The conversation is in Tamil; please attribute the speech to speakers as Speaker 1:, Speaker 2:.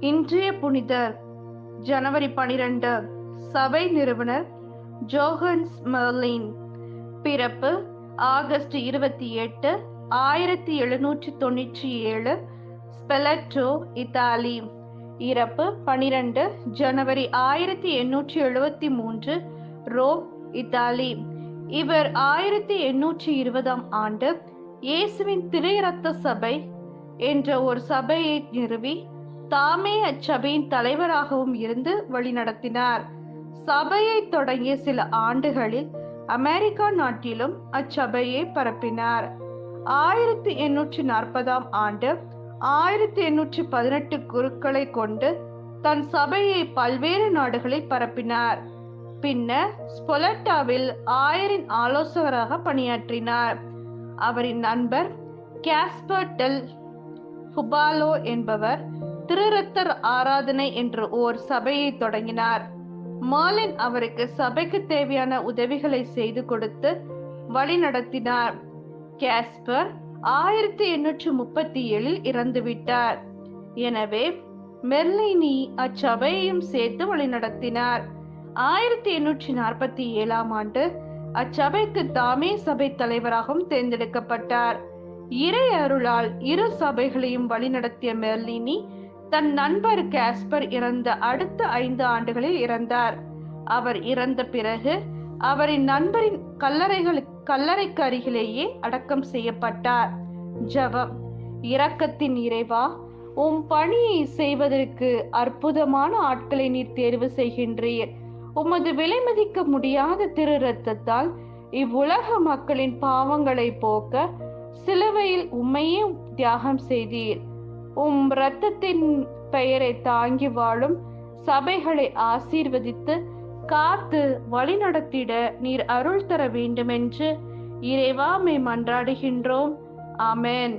Speaker 1: இன்றைய புனிதர் ஜனவரி பனிரெண்டு சபை நிறுவனர் ஜோஹன்ஸ் மெர்லின். பிறப்பு ஆகஸ்ட் இருபத்தி எட்டு ஆயிரத்தி எழுநூற்றி தொண்ணூற்றி ஏழு ஸ்பெலட்டோ இத்தாலி. இறப்பு பனிரெண்டு ஜனவரி ஆயிரத்தி எண்ணூற்றி எழுபத்தி மூன்று ரோம் இத்தாலி. இவர் ஆயிரத்தி எண்ணூற்றி இருபதாம் ஆண்டு இயேசுவின் திரைரத்த சபை என்ற ஒரு சபையை நிறுவி தாமே அச்சபையின் தலைவராகவும் இருந்து வழிநடத்தினார் சபையை தொடங்கிய சில ஆண்டுகளில் அமெரிக்கா நாட்டிலும் அச்சபையை பரப்பினார். ஆயிரத்தி எண்ணூற்றி நாற்பதாம் ஆண்டு ஆயிரத்தி எண்ணூற்றி பதினெட்டு குருக்களை கொண்டு தன் சபையை பல்வேறு நாடுகளில் பரப்பினார். பின்னர் ஸ்பொலட்டாவில் ஆயரின் ஆலோசகராக பணியாற்றினார். அவரின் நண்பர் கேஸ்பர்டெல் ஹுபாலோ என்பவர் திருரத்தர் ஆராதனை என்ற ஓர் சபையை தொடங்கினார். மாலின் அவருக்கு சபைக்கு தேவையான உதவிகளை செய்து கொடுத்து வழி நடத்தினார். கேஸ்பர் ஆயிரத்தி எண்ணூற்றி முப்பத்தி ஏழில் இறந்துவிட்டார். எனவே மெர்லினி அச்சபையையும் சேர்த்து வழிநடத்தினார் ஆயிரத்தி எண்ணூற்றி நாற்பத்தி ஏழாம் ஆண்டு அச்சபைக்கு தாமே சபை தலைவராகவும் தேர்ந்தெடுக்கப்பட்டார். இறை அருளால் இரு சபைகளையும் வழிநடத்திய மெர்லினி தன் நண்பர் காஸ்பர் இறந்த அடுத்த ஐந்து ஆண்டுகளில் இறந்தார். அவர் இறந்த பிறகு அவரின் நண்பரின் கல்லறைகள் கல்லறைக்கு அருகிலேயே அடக்கம் செய்யப்பட்டார். ஜபம் இரக்கத்தின் இறைவா உம் பணியை செய்வதற்கு அற்புதமான ஆட்களை நீர் தேர்வு செய்கின்றீர். உமது விலைமதிக்க முடியாத திரு ரத்தத்தால் இவ்வுலக மக்களின் பாவங்களை போக்க சிலுவையில் உம்மையே தியாகம் செய்தீர். உம் இரத்தத்தின் பெயரை தாங்கி வாழும் சபைகளை ஆசீர்வதித்து காத்து வழிநடத்திட நீர் அருள் தர வேண்டுமென்று இறைவாமை மன்றாடுகின்றோம். ஆமென்.